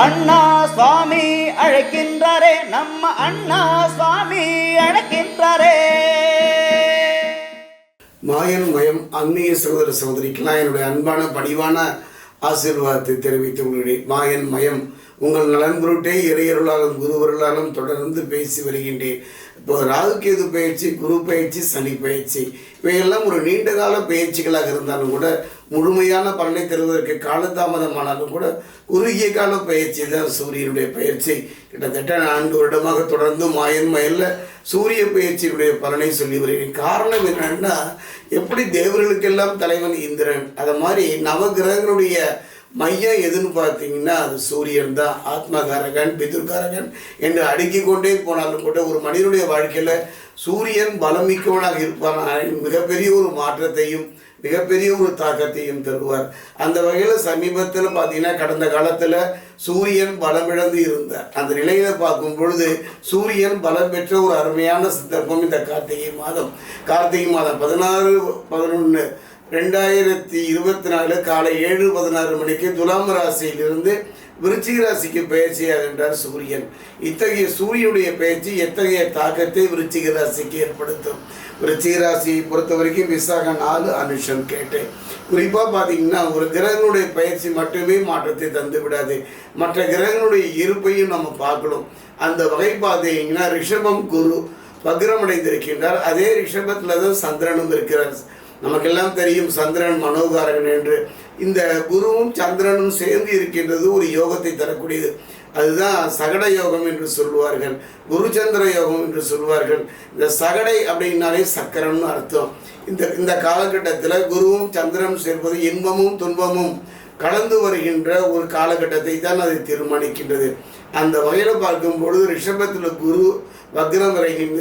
அண்ணா சுவாமி அழைக்கின்றாரே நம்ம அண்ணா சுவாமி அழைக்கின்றாரே. மாயன் மயம் அந்நிய சகோதர சகோதரிக்கெல்லாம் என்னுடைய அன்பான பணிவான ஆசீர்வாதத்தை தெரிவித்து உங்களுடைய மாயன் மயம் உங்கள் நலன் பொருட்டே இறையருளாலும் குருவருளாலும் தொடர்ந்து பேசி வருகின்றேன். இப்போ ராகுகேது பயிற்சி குரு பயிற்சி சனி பயிற்சி இவையெல்லாம் ஒரு நீண்ட கால பயிற்சிகளாக இருந்தாலும் கூட முழுமையான பலனை தருவதற்கு காலதாமதமானாலும் கூட குறுகிய கால பயிற்சி தான் சூரியனுடைய பயிற்சி கிட்டத்தட்ட நான்கு வருடமாக தொடர்ந்து மாயன் மயல்ல சூரிய பயிற்சியினுடைய பலனை சொல்லி வருகிறேன். காரணம் என்னன்னா எப்படி தேவர்களுக்கெல்லாம் தலைவன் இந்திரன்? அதை மாதிரி நவகிரகங்களுடைய மையம் எதுன்னு பார்த்தீங்கன்னா அது சூரியன் தான். ஆத்மகாரகன் பிதுர்காரகன் என்று அடுக்கிக் கொண்டே போனாலும் கூட ஒரு மனிதனுடைய வாழ்க்கையில் சூரியன் பலமிக்கவனாக இருப்பான் மிகப்பெரிய ஒரு மாற்றத்தையும் மிகப்பெரிய ஒரு தாக்கத்தையும் தருவார். அந்த வகையில் சமீபத்தில் பார்த்தீங்கன்னா கடந்த காலத்தில் சூரியன் பலமிழந்து இருந்தார். அந்த நிலையில் பார்க்கும் பொழுது சூரியன் பலம் பெற்ற ஒரு அருமையான சந்தர்ப்பம் இந்த கார்த்திகை மாதம். கார்த்திகை மாதம் பதினாறு பதினொன்று ரெண்டாயிரத்தி இருபத்தி நாலு காலை ஏழு பதினாறு மணிக்கு துலாம் ராசியிலிருந்து விருச்சிக ராசிக்கு பயிற்சியாகின்றார் சூரியன். இத்தகைய சூரியனுடைய பயிற்சி எத்தகைய தாக்கத்தை விருச்சிக ராசிக்கு ஏற்படுத்தும்? விருச்சிக ராசியை பொறுத்த வரைக்கும் விசாக நாலு அனுஷம் கேட்டேன். குறிப்பாக பார்த்தீங்கன்னா ஒரு கிரகங்களுடைய பயிற்சி மட்டுமே மாற்றத்தை தந்து விடாது மற்ற கிரகங்களுடைய இருப்பையும் நம்ம பார்க்கணும். அந்த வகை பார்த்தீங்கன்னா ரிஷபம் குரு வக்ரமடைந்திருக்கின்றார் அதே ரிஷபத்தில் தான் சந்திரனும் இருக்கிறார். நமக்கெல்லாம் தெரியும் சந்திரன் மனோகாரகன் என்று. இந்த குருவும் சந்திரனும் சேர்ந்து இருக்கின்றது ஒரு யோகத்தை தரக்கூடியது. அதுதான் சகட யோகம் என்று சொல்லுவார்கள் குரு சந்திர யோகம் என்று சொல்வார்கள் இந்த சகடை அப்படின்னாலே சக்கரம்னு அர்த்தம். இந்த இந்த காலகட்டத்தில் குருவும் சந்திரனும் சேர்ப்பது இன்பமும் துன்பமும். கலந்து வருகின்ற ஒரு காலகட்டத்தை தான் அதை தீர்மானிக்கின்றது. அந்த வகையில் பார்க்கும் பொழுது ரிஷபத்தில் குரு வக்ரம்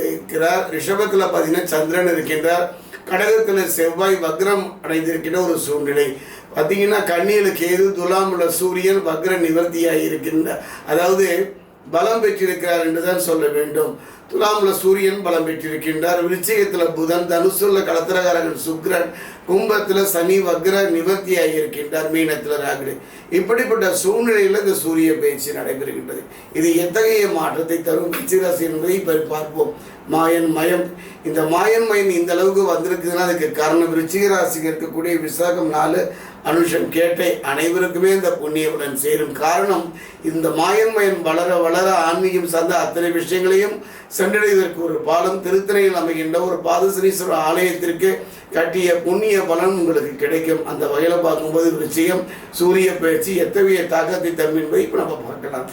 இருக்கிறார் ரிஷபத்தில் பார்த்தீங்கன்னா சந்திரன் இருக்கின்றார். கடகத்தில் செவ்வாய் வக்ரம் அடைந்திருக்கின்ற ஒரு சூழ்நிலை. பார்த்தீங்கன்னா கண்ணியில் கேது துலாமுள்ள சூரியன் வக்ர நிவர்த்தியாக இருக்கின்ற அதாவது பலம் பெற்றிருக்கிறார் என்று தான் சொல்ல வேண்டும். துலாமுல சூரியன் பலம் பெற்றிருக்கின்றார். விருச்சிகத்தில் புதன் தனுசுல கலத்திரகாரகன் சுக்ரன் கும்பத்தில் சனி வக்ர நிவர்த்தியாக இருக்கின்றார் மீனத்தில் ராகுடு. இப்படிப்பட்ட சூழ்நிலையில் இந்த சூரிய பயிற்சி நடைபெறுகின்றது. இது எத்தகைய மாற்றத்தை தரும்? விச்சிராசி என்பதை இப்போ பார்ப்போம். மாயன் மயம். இந்த மாயன் மயம் இந்த அளவுக்கு வந்திருக்குதுன்னா அதுக்கு காரணம் விருச்சிக ராசிக்கு இருக்கக்கூடிய விசாகம் நாலு அனுஷம் கேட்டே அனைவருக்குமே இந்த புண்ணியவுடன் சேரும் காரணம் இந்த மாயன்மயம் வளர வளர ஆன்மீகம் சார்ந்த அத்தனை விஷயங்களையும் சென்றடைவதற்கு ஒரு பாலம் திருத்தணையில் அமைகின்ற ஒரு பாதசனீஸ்வரர் ஆலயத்திற்கு கட்டிய புண்ணிய பலன் உங்களுக்கு கிடைக்கும். அந்த வகையில் பார்க்கும்போது விருச்சிகம் சூரிய பயிற்சி எத்தகைய தாக்கத்தை தரும் என்பதை இப்போ நம்ம பார்க்கலாம்.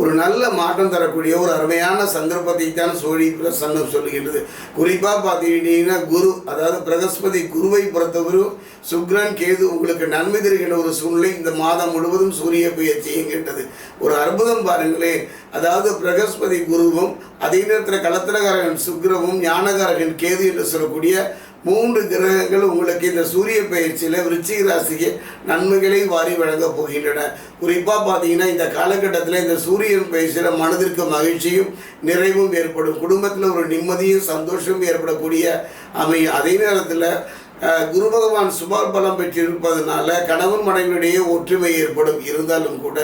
ஒரு நல்ல மாற்றம் தரக்கூடிய ஒரு அருமையான சந்தர்ப்பத்தை தான் சோழி பிரசன்னம் சொல்லுகின்றது. குறிப்பாக பார்த்துக்கிட்டீங்கன்னா குரு அதாவது பிரகஸ்பதி குருவை பொறுத்தவரும் சுக்ரன் கேது உங்களுக்கு நன்மை தருகின்ற ஒரு சூழ்நிலை இந்த மாதம் முழுவதும் சூரிய பயிற்சி கேட்டது ஒரு அற்புதம் பாருங்களேன். அதாவது பிரகஸ்பதி குருவும் அதே நேரத்தில் கலத்திரகாரகன் சுக்ரவும் ஞானகாரகன் கேது என்று சொல்லக்கூடிய மூன்று கிரகங்கள் உங்களுக்கு இந்த சூரிய பயிற்சியில் விருச்சிக ராசிக்கு நன்மைகளை வாரி வழங்கப் போகின்றன. குறிப்பாக பார்த்தீங்கன்னா இந்த காலகட்டத்தில் இந்த சூரியன் பயிற்சியில் மனதிற்கு மகிழ்ச்சியும் நிறைவும் ஏற்படும். குடும்பத்தில் ஒரு நிம்மதியும் சந்தோஷமும் ஏற்படக்கூடிய அமை அதே நேரத்தில் குரு பகவான் சுபார் பலம் பெற்றிருப்பதனால கணவன் மனைவியிடையே ஒற்றுமை ஏற்படும். இருந்தாலும் கூட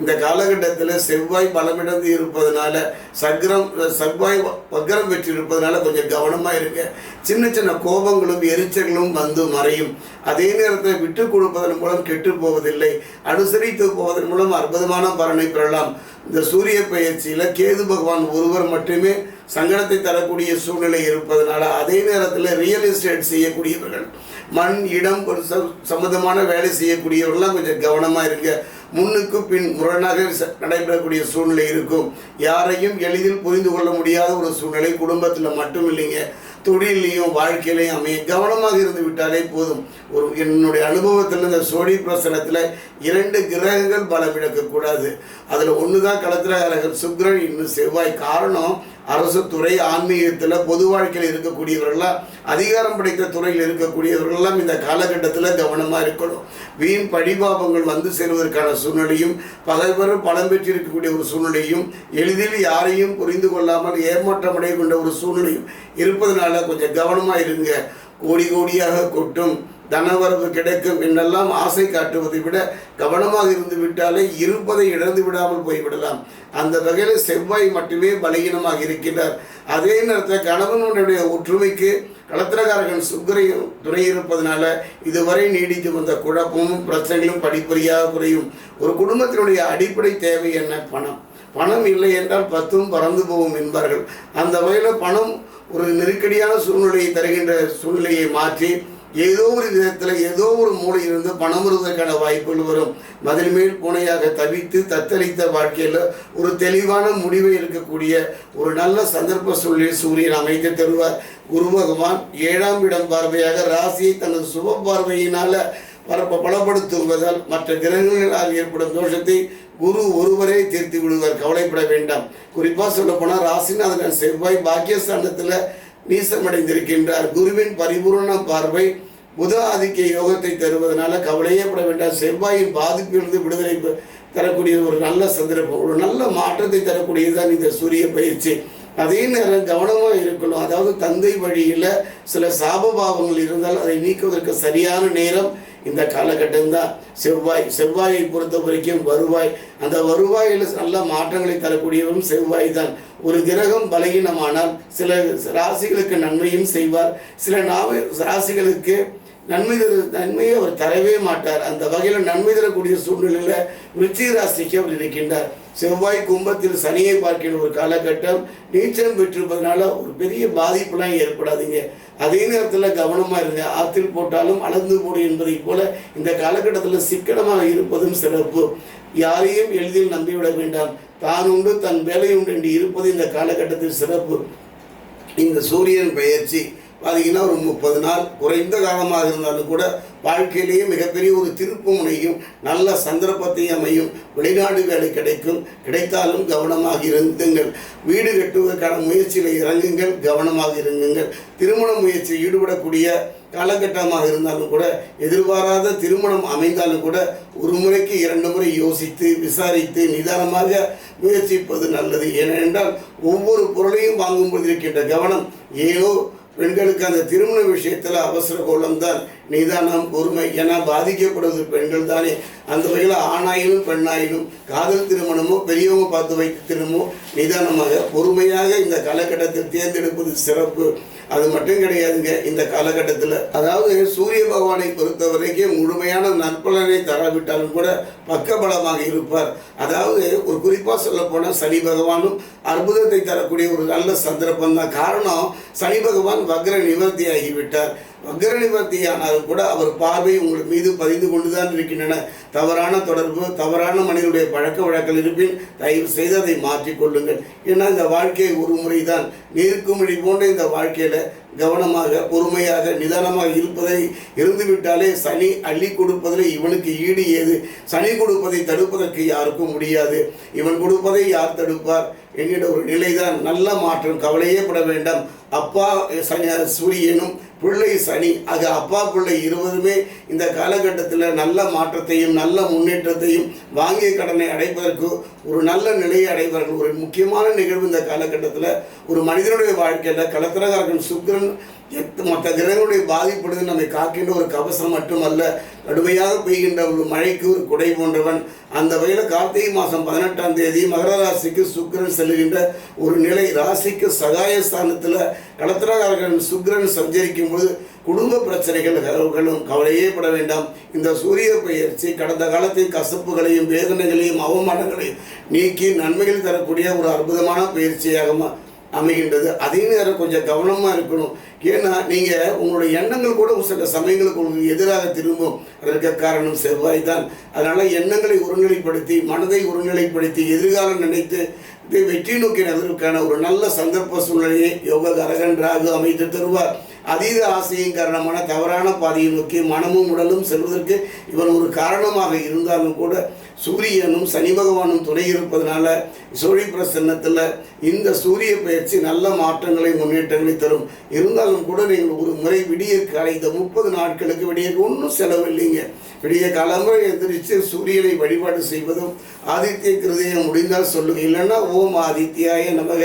இந்த காலகட்டத்தில் செவ்வாய் பலமிழந்து இருப்பதனால சக்கரம் செவ்வாய் வக்கரம் பெற்றிருப்பதனால கொஞ்சம் கவனமாக இருங்க. சின்ன சின்ன கோபங்களும் எரிச்சல்களும் வந்து மறையும். அதே நேரத்தில் விட்டு கொடுப்பதன் மூலம் கெட்டு போவதில்லை. அனுசரித்து போவதன் மூலம் அற்புதமான பலனை பெறலாம். இந்த சூரிய பயிற்சியில் கேது பகவான் ஒருவர் மட்டுமே சங்கடத்தை தரக்கூடிய சூழ்நிலை இருப்பதனால அதே நேரத்தில் ரியல் எஸ்டேட் செய்யக்கூடியவர்கள் மண் இடம் ஒரு ச- சம்பந்தமான வேலை செய்யக்கூடியவர்கள்லாம் கொஞ்சம் கவனமாக இருங்க. முன்னுக்கு பின் முரணாக ச- நடைபெறக்கூடிய சூழ்நிலை இருக்கும். யாரையும் எளிதில் புரிந்து கொள்ள முடியாத ஒரு சூழ்நிலை குடும்பத்தில் மட்டும் இல்லைங்க. தொழிலையும் வாழ்க்கையிலையும் அமைய கவனமாக இருந்து விட்டாலே போதும். ஒரு என்னுடைய அனுபவத்தில் இந்த சோழி பிரசனத்தில் இரண்டு கிரகங்கள் பலம் இழக்கக்கூடாது அதில் ஒன்று தான் களத்திரகாரகர் சுக்ரன் இன்னும் செவ்வாய் காரணம் அரசு துறை ஆன்மீகத்தில் பொது வாழ்க்கையில் இருக்கக்கூடியவர்கள்லாம் அதிகாரம் படைத்த துறையில் இருக்கக்கூடியவர்களெல்லாம் இந்த காலகட்டத்தில் கவனமாக இருக்கணும். வீண் பழிபாபங்கள் வந்து செல்வதற்கான சூழ்நிலையும் பகைவர் பலம் பெற்றிருக்கக்கூடிய ஒரு சூழ்நிலையும் எளிதில் யாரையும் புரிந்து கொள்ளாமல் ஏமாற்றமடைய கொண்ட ஒரு சூழ்நிலையும் இருப்பதனால கொஞ்சம் கவனமாக இருங்க. கோடி கோடியாக கொட்டும். தனவரவு கிடைக்கும் என்றெல்லாம் ஆசை காட்டுவதை விட கவனமாக இருந்து விட்டாலே இருப்பதை இழந்து விடாமல் போய்விடலாம். அந்த வகையில் செவ்வாய் மட்டுமே பலகீனமாக இருக்கின்றார். அதே நேரத்தில் கணவனுடைய ஒற்றுமைக்கு களத்திரகாரகன் சுக்கரையும் துணை இருப்பதனால இதுவரை நீடித்து வந்த குழப்பமும் பிரச்சனைகளும் படிப்படியாக குறையும். ஒரு குடும்பத்தினுடைய அடிப்படை தேவை என்ன? பணம். பணம் இல்லை என்றால் பத்தும் பறந்து போகும் என்பார்கள். அந்த வகையில் பணம் ஒரு நெருக்கடியான சூழ்நிலையை தருகின்ற சூழ்நிலையை மாற்றி ஏதோ ஒரு விதத்தில் ஏதோ ஒரு மூலையிலிருந்து பணம் வருவதற்கான வாய்ப்புகள் வரும். மதில் மேல் பூனையாக தவித்து தத்தளித்த வாழ்க்கையில் ஒரு தெளிவான முடிவை எடுக்கக்கூடிய ஒரு நல்ல சந்தர்ப்ப சூழ்நிலை சூரியன் அமைத்து தருவார். குரு பகவான் ஏழாம் இடம் பார்வையாக ராசியை தனது சுப பார்வையினால பலப்படுத்துவதால் மற்ற கிரகங்களால் ஏற்படும் தோஷத்தை குரு ஒருவரே தீர்த்து விடுவார். கவலைப்பட வேண்டாம். குறிப்பாக சொல்ல போனால் ராசிநாதன் செவ்வாய் பாக்கியஸ்தானத்தில் நீசமடைந்திருக்கின்றார். குருவின் பரிபூர்ண பார்வை புத ஆதிக்க யோகத்தை தருவதனால கவலையே பட வேண்டாம். செவ்வாயின் பாதிப்பிலிருந்து விடுதலை தரக்கூடிய ஒரு நல்ல சந்தர்ப்பம். ஒரு நல்ல மாற்றத்தை தரக்கூடியதுதான் இந்த சூரிய பயிற்சி. அதே நேரம் கவனமாக இருக்கணும். அதாவது தந்தை வழியில் சில சாபபாவங்கள் இருந்தால் அதை நீக்குவதற்கு சரியான நேரம் இந்த காலகட்டம் தான் செவ்வாய். செவ்வாயை பொறுத்த வரைக்கும் வருவாய். அந்த வருவாயில் நல்ல மாற்றங்களை தரக்கூடியவரும் செவ்வாய் தான். ஒரு கிரகம் பலகீனமானால் சில ராசிகளுக்கு நன்மையும் செய்வார். சில நாவ ராசிகளுக்கு நன்மை தரு நன்மையை அவர் தரவே மாட்டார். அந்த வகையில் நன்மை தரக்கூடிய சூழ்நிலையில் ருச்சி ராசிக்கு அவர் இருக்கின்றார். செவ்வாய் கும்பத்தில் சனியை பார்க்கின்ற ஒரு காலகட்டம் நீச்சம் பெற்றிருப்பதனால ஒரு பெரிய பாதிப்புலாம் ஏற்படாதீங்க. அதே நேரத்தில் கவனமாக இருங்க. ஆற்றில் போட்டாலும் அளந்து போடு என்பதைப் போல இந்த காலகட்டத்தில் சிக்கனமாக இருப்பதும் சிறப்பு. யாரையும் எளிதில் நம்பிவிட வேண்டாம். தான் உண்டு தன் வேலை உண்டு என்று இருப்பது இந்த காலகட்டத்தில் சிறப்பு. இந்த சூரியன் பயிற்சி பார்த்தீங்கன்னா ஒரு முப்பது நாள் குறைந்த காலமாக இருந்தாலும் கூட வாழ்க்கையிலேயே மிகப்பெரிய ஒரு திருப்பு முனையும் நல்ல சந்தர்ப்பத்தையும் அமையும். வெளிநாடு வேலை கிடைக்கும். கிடைத்தாலும் கவனமாக இருந்துங்கள். வீடு கட்டுவதற்கான முயற்சியில் இறங்குங்கள். கவனமாக இருங்குங்கள் திருமண முயற்சியில் ஈடுபடக்கூடிய காலகட்டமாக இருந்தாலும் கூட எதிர்பாராத திருமணம் அமைந்தாலும் கூட ஒரு முறைக்கு இரண்டு முறை யோசித்து விசாரித்து நிதானமாக முயற்சிப்பது நல்லது. ஏனென்றால் ஒவ்வொரு பொருளையும் வாங்கும்போது இருக்கின்ற கவனம் ஏதோ பெண்களுக்கு அந்த திருமண விஷயத்தில் அவசர கோலம் தான். நிதானம் பொறுமை என பாதிக்கப்படுவது பெண்கள் தானே. அந்த வகையில் ஆணாயினும் பெண்ணாயினும் காதல் திருமணமோ பெரியவங்க பார்த்து வைத்த திருமணமோ நிதானமாக பொறுமையாக இந்த காலகட்டத்தில் தேர்ந்தெடுப்பது சிறப்பு. அது மட்டும் கிடையாதுங்க. இந்த காலகட்டத்தில் அதாவது சூரிய பகவானை பொறுத்த வரைக்கும் முழுமையான நற்பலனை தராவிட்டாலும் கூட பக்கபலமாக இருப்பார். அதாவது ஒரு குறிப்பாக சொல்லப்போனால் சனி பகவானும் அற்புதத்தை தரக்கூடிய ஒரு நல்ல சந்தர்ப்பம் தான் காரணம் சனி பகவான் வக்ர நிவர்த்தி ஆகிவிட்டார் வக்ர கூட அவர் பார்வை உங்கள் மீது பதிந்து கொண்டுதான் இருக்கின்றன. தவறான தொடர்பு தவறான மனிதனுடைய பழக்க வழக்கங்கள் இருப்பின் தயவு செய்து அதை மாற்றிக்கொள்ளுங்கள் ஏன்னா இந்த வாழ்க்கையை ஒரு முறை தான் நீர்க்குமிழி போன்ற இந்த வாழ்க்கையில் கவனமாக பொறுமையாக நிதானமாக இருப்பதை இருந்துவிட்டாலே சனி அள்ளி கொடுப்பதில் இவனுக்கு ஈடு ஏது? சனி கொடுப்பதை தடுப்பதற்கு யாருக்கும் முடியாது. இவன் கொடுப்பதை யார் தடுப்பார்? என்கிற ஒரு நிலைதான். நல்ல மாற்றம் கவலையே பட வேண்டாம். அப்பா சனி சூரியனும் பிள்ளை சனி. அது அப்பா பிள்ளை இருவருமே இந்த காலகட்டத்தில் நல்ல மாற்றத்தையும் நல்ல முன்னேற்றத்தையும் வாங்கிய கடனை அடைப்பதற்கு ஒரு நல்ல நிலையை அடைவார்கள். ஒரு முக்கியமான நிகழ்வு இந்த காலகட்டத்தில் ஒரு மனிதனுடைய வாழ்க்கையில் கலத்திரகாரகன் சுக்கரன் எத்து மற்ற கிரகங்களுடைய பாதிப்படுது நம்மை காக்கின்ற ஒரு கவசம் மட்டுமல்ல கடுமையாக பெய்கின்ற ஒரு மழைக்கு ஒரு குடை போன்றவன் அந்த வகையில் கார்த்திகை மாதம் பதினெட்டாம் தேதி மகர ராசிக்கு சுக்கிரன் செல்கின்ற ஒரு நிலை. ராசிக்கு சகாயஸ்தானத்தில் கடத்திரகாரகன் சுக்கரன் சஞ்சரிக்கும் போது குடும்ப பிரச்சனைகள் கவலைகளும் கவலையே பட வேண்டாம். இந்த சூரிய பயிற்சி கடந்த காலத்தின் கசப்புகளையும் வேதனைகளையும் அவமானங்களையும் நீக்கி நன்மைகள் தரக்கூடிய ஒரு அற்புதமான பயிற்சியாக அமைகின்றது. அதே நேரம் கொஞ்சம் கவனமாக இருக்கணும். ஏன்னா நீங்கள் உங்களுடைய எண்ணங்கள் கூட சில சமயங்களுக்கு உங்களுக்கு எதிராக திரும்பும். அதற்கு காரணம் செவ்வாய் தான். அதனால் எண்ணங்களை ஒருநிலைப்படுத்தி மனதை ஒருநிலைப்படுத்தி எதிர்காலம் நினைத்து வெற்றி நோக்கி நகர்வதற்கான ஒரு நல்ல சந்தர்ப்ப சூழ்நிலையை யோக கரகன்றாக அமைத்து தருவார். அதீத ஆசையின் காரணமான தவறான பாதையை நோக்கி மனமும் உடலும் செல்வதற்கு இவன் ஒரு காரணமாக இருந்தாலும் கூட சூரியனும் சனி பகவானும் துணை இருப்பதனால சோழி பிரசன்னத்தில் இந்த சூரிய பயிற்சி நல்ல மாற்றங்களை முன்னேற்றங்களை தரும். இருந்தாலும் கூட நீங்கள் ஒரு முறை விடிய காலை இந்த முப்பது நாட்களுக்கு விடிய ஒன்றும் செலவில்லைங்க. விடிய காலம்பரை எந்திரிச்சு சூரியனை வழிபாடு செய்வதும் ஆதித்ய கிருதயம் முடிந்தால் சொல்லுங்க. இல்லைன்னா ஓம் ஆதித்யாய நமக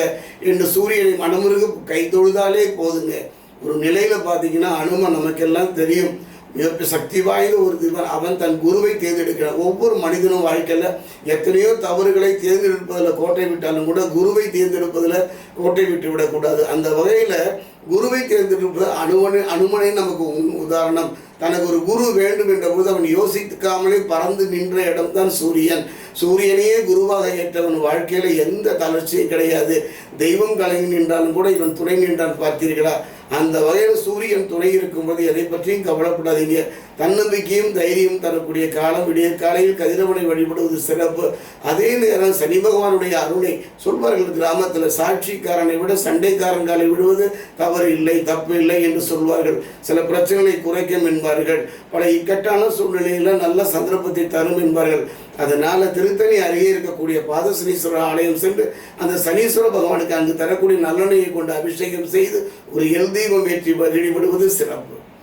என்று சூரியனை மனமுருக கை தொழுதாலே போதுங்க. ஒரு நிலையில் பார்த்தீங்கன்னா அனுமன் நமக்கெல்லாம் தெரியும். மிகப்பெரிய சக்தி வாய்ந்த ஒரு தீபன். அவன் தன் குருவை தேர்ந்தெடுக்கிறான். ஒவ்வொரு மனிதனும் வாழ்க்கையில் எத்தனையோ தவறுகளை தேர்ந்தெடுப்பதில் கோட்டை விட்டாலும் கூட குருவை தேர்ந்தெடுப்பதில் கோட்டை விட்டு விடக்கூடாது. அந்த வகையில் குருவை தேர்ந்தெடுப்பது அனுமனை அனுமனை நமக்கு உ- உதாரணம். தனக்கு ஒரு குரு வேண்டும் என்ற பொழுது அவன் யோசிக்காமலே பறந்து நின்ற இடம்தான் சூரியன். சூரியனையே குருவாக ஏற்றவன். வாழ்க்கையில் எந்த தளர்ச்சியும் கிடையாது. தெய்வம் கலங்கி நின்றாலும் கூட இவன் துணை நின்றான் பார்த்தீர்களா அந்த வகையில் சூரியன் துணை இருக்கும்போது எதை பற்றியும் கவலைப்படாதீங்க. தன்னம்பிக்கையும் தைரியம் தரக்கூடிய காலம் விடிய காலையில் கதிரவனை வழிபடுவது சிறப்பு. அதே நேரம் சனி பகவானுடைய அருளை சொல்வார்கள் கிராமத்தில். சாட்சிக்காரனை விட சண்டைக்காரன் காலை விடுவது தவறு இல்லை தப்பு இல்லை என்று சொல்வார்கள். சில பிரச்சனைகளை குறைக்கும் என்பார்கள். பல இக்கட்டான சூழ்நிலையில் நல்ல சந்தர்ப்பத்தை தரும் என்பார்கள். அதனால திருத்தணி அருகே இருக்கக்கூடிய பாதசனீஸ்வரர் ஆலயம் சென்று அந்த சனீஸ்வர பகவானுக்கு அங்கு தரக்கூடிய நல்லெண்ணையை கொண்டு அபிஷேகம் செய்து ஒரு எல் தெய்வம் ஏற்றி வழிபடுவது சிறப்பு.